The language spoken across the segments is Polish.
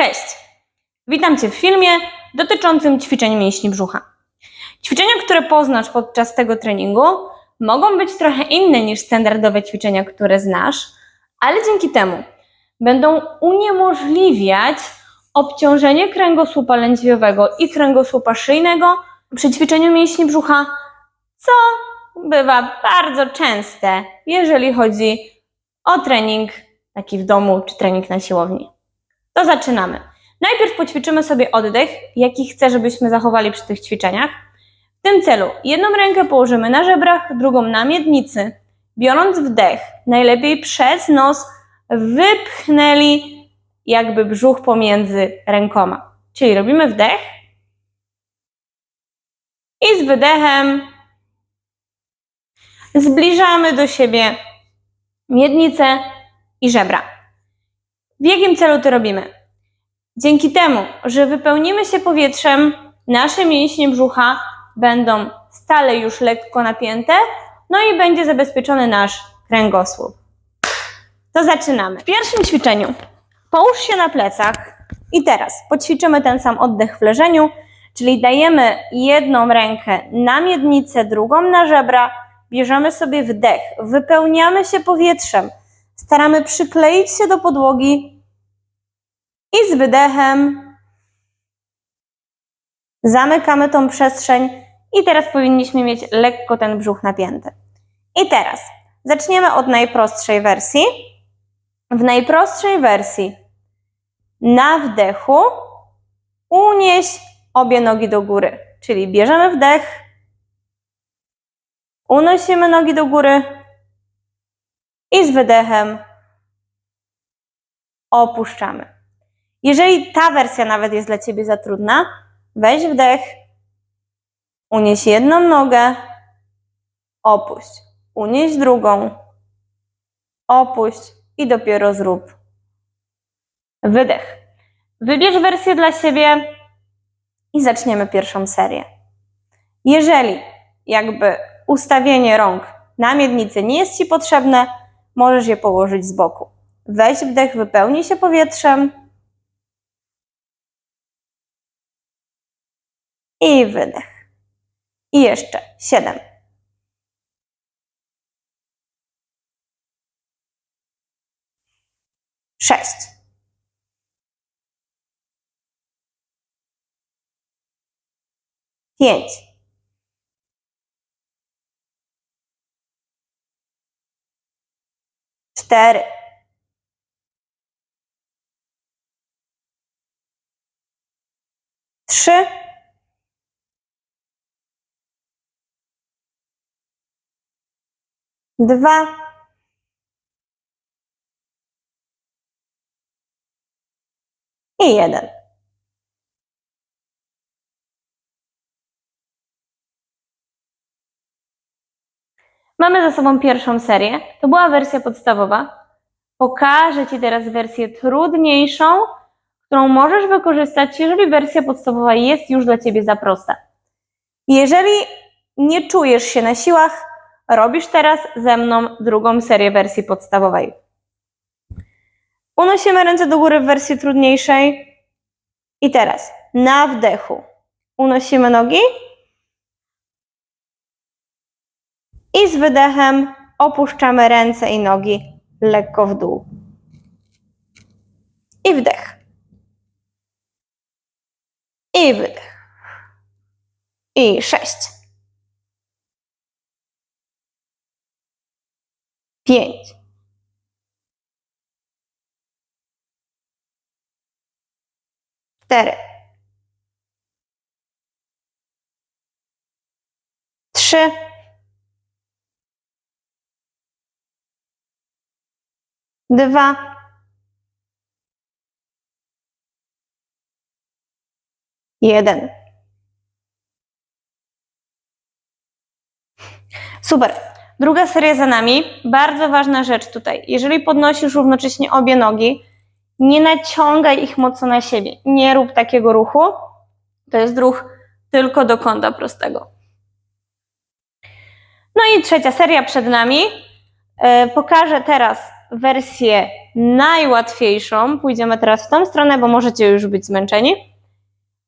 Cześć! Witam Cię w filmie dotyczącym ćwiczeń mięśni brzucha. Ćwiczenia, które poznasz podczas tego treningu, mogą być trochę inne niż standardowe ćwiczenia, które znasz, ale dzięki temu będą uniemożliwiać obciążenie kręgosłupa lędźwiowego i kręgosłupa szyjnego przy ćwiczeniu mięśni brzucha, co bywa bardzo częste, jeżeli chodzi o trening taki w domu czy trening na siłowni. To zaczynamy. Najpierw poćwiczymy sobie oddech, jaki chcę, żebyśmy zachowali przy tych ćwiczeniach. W tym celu jedną rękę położymy na żebrach, drugą na miednicy. Biorąc wdech, najlepiej przez nos wypchnęli jakby brzuch pomiędzy rękoma. Czyli robimy wdech i z wydechem zbliżamy do siebie miednicę i żebra. W jakim celu to robimy? Dzięki temu, że wypełnimy się powietrzem, nasze mięśnie brzucha będą stale już lekko napięte, no i będzie zabezpieczony nasz kręgosłup. To zaczynamy. W pierwszym ćwiczeniu połóż się na plecach i teraz poćwiczymy ten sam oddech w leżeniu, czyli dajemy jedną rękę na miednicę, drugą na żebra, bierzemy sobie wdech, wypełniamy się powietrzem, staramy przykleić się do podłogi i z wydechem zamykamy tą przestrzeń i teraz powinniśmy mieć lekko ten brzuch napięty. I teraz zaczniemy od najprostszej wersji. W najprostszej wersji na wdechu unieś obie nogi do góry, czyli bierzemy wdech, unosimy nogi do góry i z wydechem opuszczamy. Jeżeli ta wersja nawet jest dla Ciebie za trudna, weź wdech, unieś jedną nogę, opuść, unieś drugą, opuść i dopiero zrób wydech. Wybierz wersję dla siebie i zaczniemy pierwszą serię. Jeżeli jakby ustawienie rąk na miednicy nie jest Ci potrzebne, możesz je położyć z boku. Weź wdech, wypełnij się powietrzem i wydech. I jeszcze siedem. Sześć. Pięć. Trzy. Dwa. I jeden. Mamy za sobą pierwszą serię. To była wersja podstawowa. Pokażę Ci teraz wersję trudniejszą, którą możesz wykorzystać, jeżeli wersja podstawowa jest już dla Ciebie za prosta. Jeżeli nie czujesz się na siłach, robisz teraz ze mną drugą serię wersji podstawowej. Unosimy ręce do góry w wersji trudniejszej. I teraz na wdechu unosimy nogi i z wydechem opuszczamy ręce i nogi lekko w dół. I wdech. I wydech. I sześć. Pięć. Cztery. Trzy. Dwa. Jeden. Super. Druga seria za nami. Bardzo ważna rzecz tutaj. Jeżeli podnosisz równocześnie obie nogi, nie naciągaj ich mocno na siebie. Nie rób takiego ruchu. To jest ruch tylko do kąta prostego. No i trzecia seria przed nami. E, Pokażę teraz wersję najłatwiejszą. Pójdziemy teraz w tą stronę, bo możecie już być zmęczeni.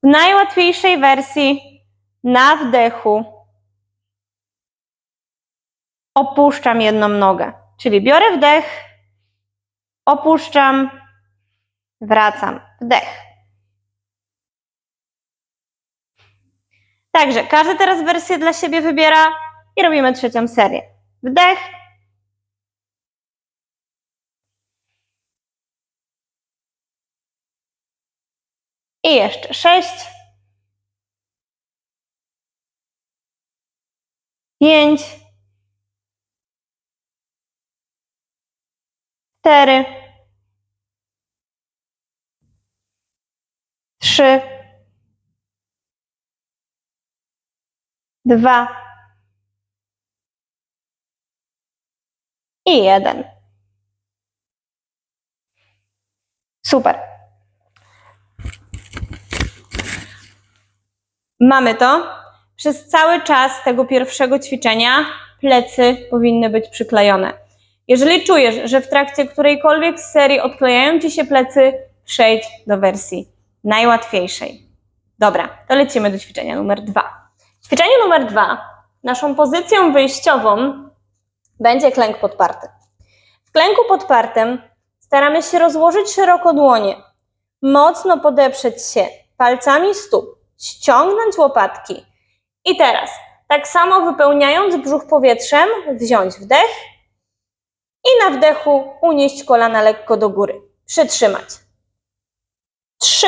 W najłatwiejszej wersji na wdechu opuszczam jedną nogę. Czyli biorę wdech, opuszczam, wracam. Wdech. Także każdy teraz wersję dla siebie wybiera i robimy trzecią serię. Wdech. I jeszcze sześć. Pięć. Cztery. Trzy. Dwa. I jeden. Super. Mamy to. Przez cały czas tego pierwszego ćwiczenia plecy powinny być przyklejone. Jeżeli czujesz, że w trakcie którejkolwiek z serii odklejają ci się plecy, przejdź do wersji najłatwiejszej. Dobra, to lecimy do ćwiczenia numer dwa. Ćwiczenie numer dwa, naszą pozycją wyjściową będzie klęk podparty. W klęku podpartym staramy się rozłożyć szeroko dłonie, mocno podeprzeć się palcami stóp, ściągnąć łopatki. I teraz, tak samo wypełniając brzuch powietrzem, wziąć wdech i na wdechu unieść kolana lekko do góry. Przytrzymać. Trzy,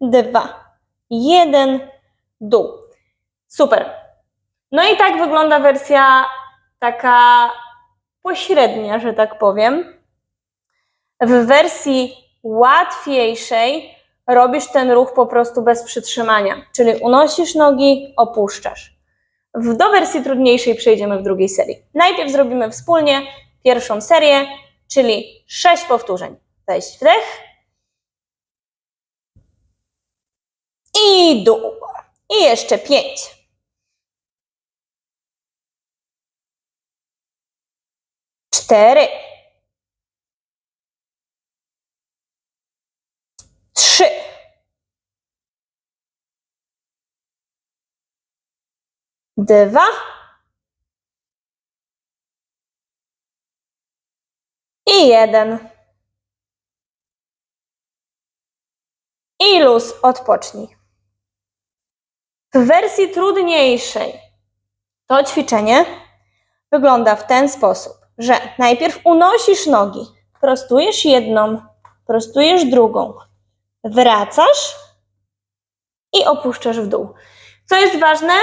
dwa, jeden, dół. Super. No i tak wygląda wersja taka pośrednia, że tak powiem. W wersji łatwiejszej robisz ten ruch po prostu bez przytrzymania, czyli unosisz nogi, opuszczasz. Do wersji trudniejszej przejdziemy w drugiej serii. Najpierw zrobimy wspólnie pierwszą serię, czyli sześć powtórzeń. Weź wdech i dół. I jeszcze pięć. Cztery. Trzy. Dwa. I jeden. I luz, odpocznij. W wersji trudniejszej to ćwiczenie wygląda w ten sposób, że najpierw unosisz nogi, prostujesz jedną, prostujesz drugą, wracasz i opuszczasz w dół. Co jest ważne,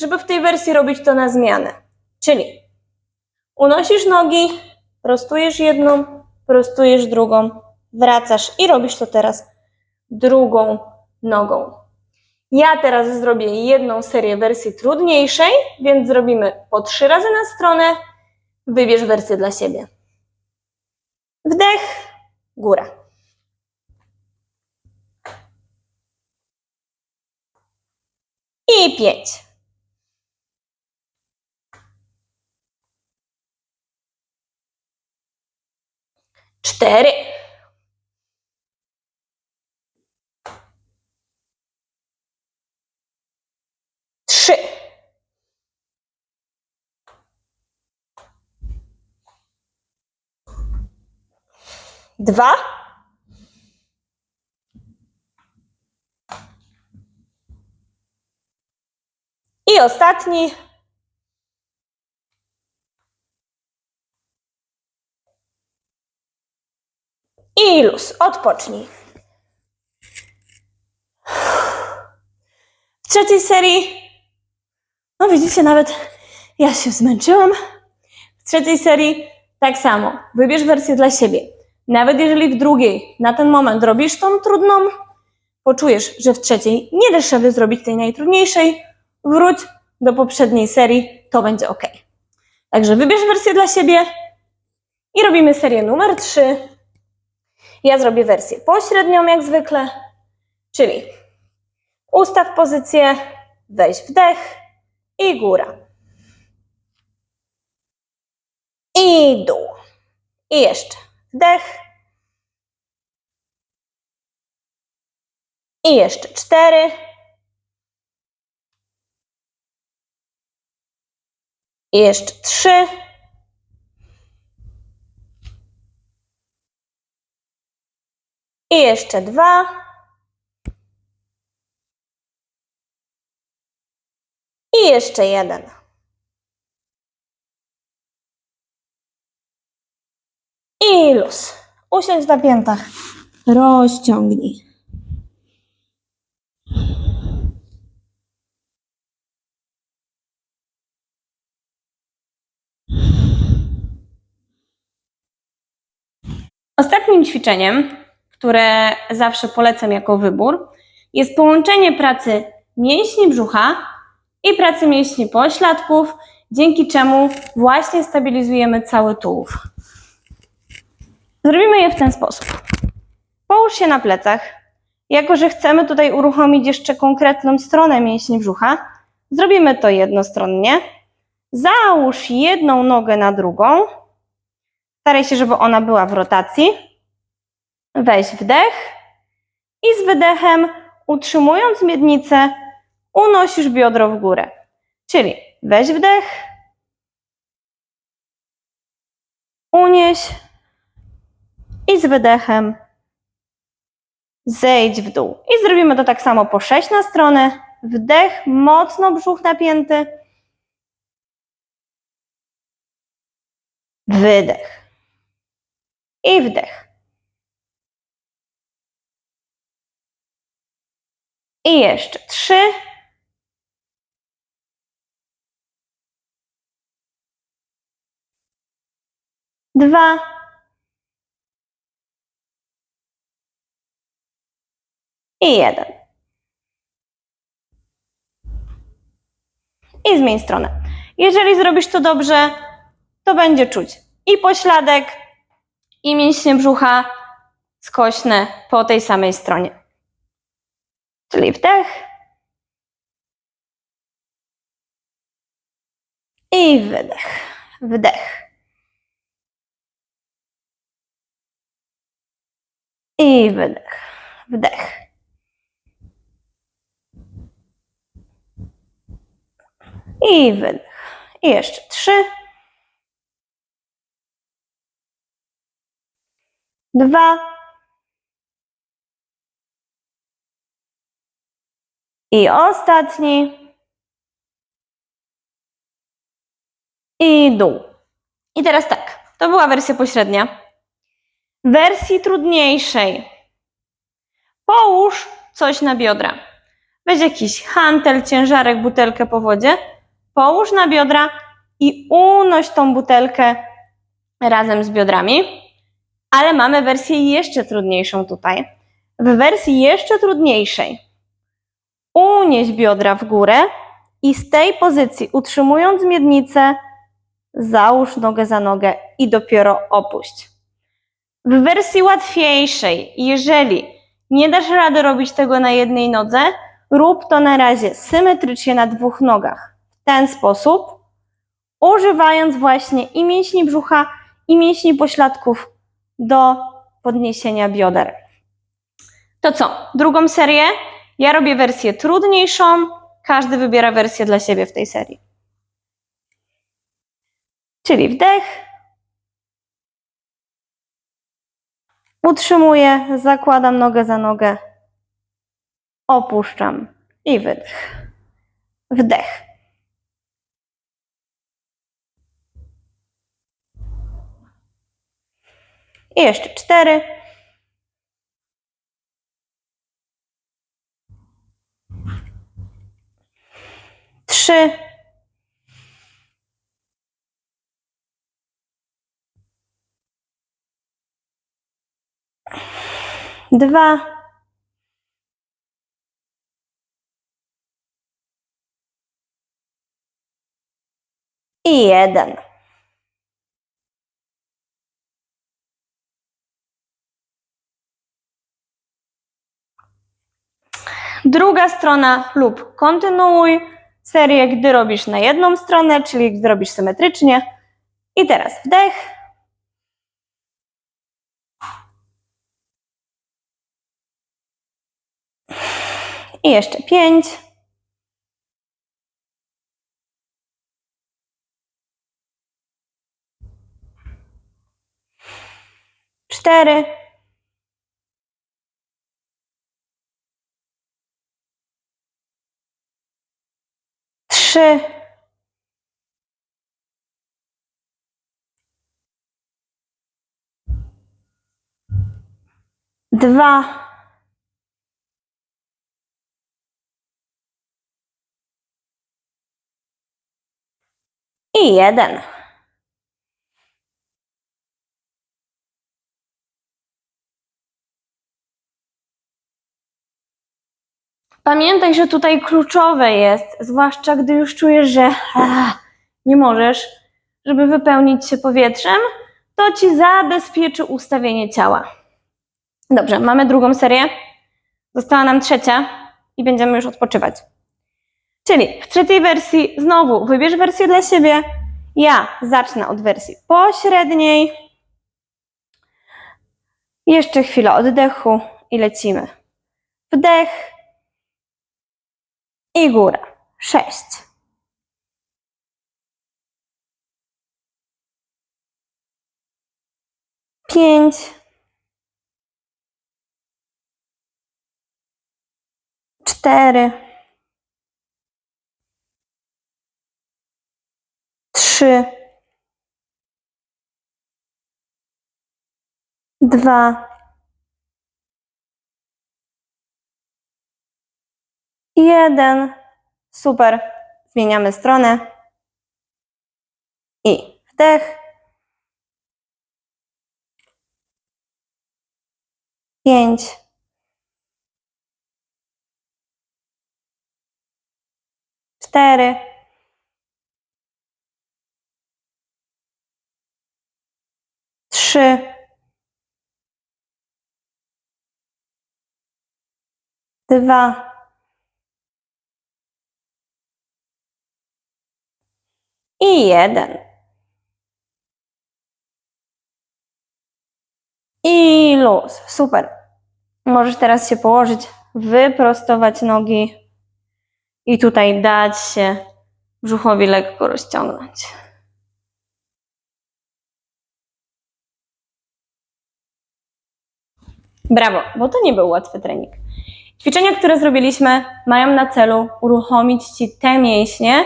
żeby w tej wersji robić to na zmianę. Czyli unosisz nogi, prostujesz jedną, prostujesz drugą, wracasz i robisz to teraz drugą nogą. Ja teraz zrobię jedną serię wersji trudniejszej, więc zrobimy po trzy razy na stronę. Wybierz wersję dla siebie. Wdech, góra. I pięć. Cztery. Trzy. Dwa. I ostatni. I luz. Odpocznij. W trzeciej serii, no widzicie, nawet ja się zmęczyłam. W trzeciej serii tak samo. Wybierz wersję dla siebie. Nawet jeżeli w drugiej na ten moment robisz tą trudną, poczujesz, że w trzeciej nie dasz sobie zrobić tej najtrudniejszej, wróć do poprzedniej serii, to będzie ok. Także wybierz wersję dla siebie i robimy serię numer 3. Ja zrobię wersję pośrednią jak zwykle, czyli ustaw pozycję, weź wdech i góra. I dół. I jeszcze Wdech. I jeszcze cztery. I jeszcze trzy. I jeszcze dwa. I jeszcze jeden. I luz. Usiądź na piętach. Rozciągnij. Ostatnim ćwiczeniem, które zawsze polecam jako wybór, jest połączenie pracy mięśni brzucha i pracy mięśni pośladków, dzięki czemu właśnie stabilizujemy cały tułów. Zrobimy je w ten sposób. Połóż się na plecach. Jako, że chcemy tutaj uruchomić jeszcze konkretną stronę mięśni brzucha, zrobimy to jednostronnie. Załóż jedną nogę na drugą. Staraj się, żeby ona była w rotacji. Weź wdech i z wydechem, utrzymując miednicę, unosisz biodro w górę. Czyli weź wdech, unieś i z wydechem zejdź w dół. I zrobimy to tak samo po sześć na stronę. Wdech, mocno brzuch napięty. Wydech. I wdech. I jeszcze trzy. Dwa. I jeden. I zmień stronę. Jeżeli zrobisz to dobrze, to będzie czuć i pośladek, i mięśnie brzucha skośne po tej samej stronie. Czyli wdech. I wydech. Wdech. I wydech. Wdech. I wydech. I jeszcze trzy. Dwa. I ostatni. I dół. I teraz tak. To była wersja pośrednia. W wersji trudniejszej połóż coś na biodra. Weź jakiś hantel, ciężarek, butelkę po wodzie, połóż na biodra i unoś tą butelkę razem z biodrami. Ale mamy wersję jeszcze trudniejszą tutaj. W wersji jeszcze trudniejszej unieś biodra w górę i z tej pozycji, utrzymując miednicę, załóż nogę za nogę i dopiero opuść. W wersji łatwiejszej, jeżeli nie dasz rady robić tego na jednej nodze, rób to na razie symetrycznie na dwóch nogach. W ten sposób, używając właśnie i mięśni brzucha, i mięśni pośladków do podniesienia bioder. To co? Drugą serię? Ja robię wersję trudniejszą, każdy wybiera wersję dla siebie w tej serii. Czyli wdech. Utrzymuję, zakładam nogę za nogę. Opuszczam i wydech. Wdech. I jeszcze cztery. Trzy. Dwa. I jeden. Druga strona lub kontynuuj serię, gdy robisz na jedną stronę, czyli gdy robisz symetrycznie. I teraz wdech. I jeszcze pięć. Cztery. Trzy. Dwa. I jeden. Pamiętaj, że tutaj kluczowe jest, zwłaszcza gdy już czujesz, że nie możesz, żeby wypełnić się powietrzem, to ci zabezpieczy ustawienie ciała. Dobrze, mamy drugą serię. Została nam trzecia i będziemy już odpoczywać. Czyli w trzeciej wersji znowu wybierz wersję dla siebie. Ja zacznę od wersji pośredniej. Jeszcze chwilę oddechu i lecimy. Wdech i góra. Sześć. Pięć. Cztery. Trzy. Dwa. Jeden. Super. Zmieniamy stronę. I wdech. Pięć. Cztery. Trzy. Dwa. I jeden. I luz. Super. Możesz teraz się położyć, wyprostować nogi i tutaj dać się brzuchowi lekko rozciągnąć. Brawo, bo to nie był łatwy trening. Ćwiczenia, które zrobiliśmy, mają na celu uruchomić Ci te mięśnie,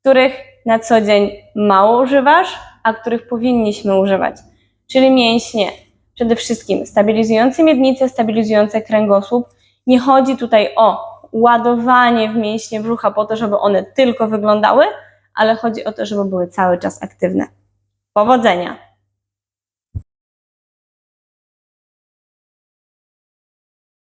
których na co dzień mało używasz, a których powinniśmy używać. Czyli mięśnie przede wszystkim stabilizujące miednicę, stabilizujące kręgosłup. Nie chodzi tutaj o ładowanie w mięśnie brzucha po to, żeby one tylko wyglądały, ale chodzi o to, żeby były cały czas aktywne. Powodzenia!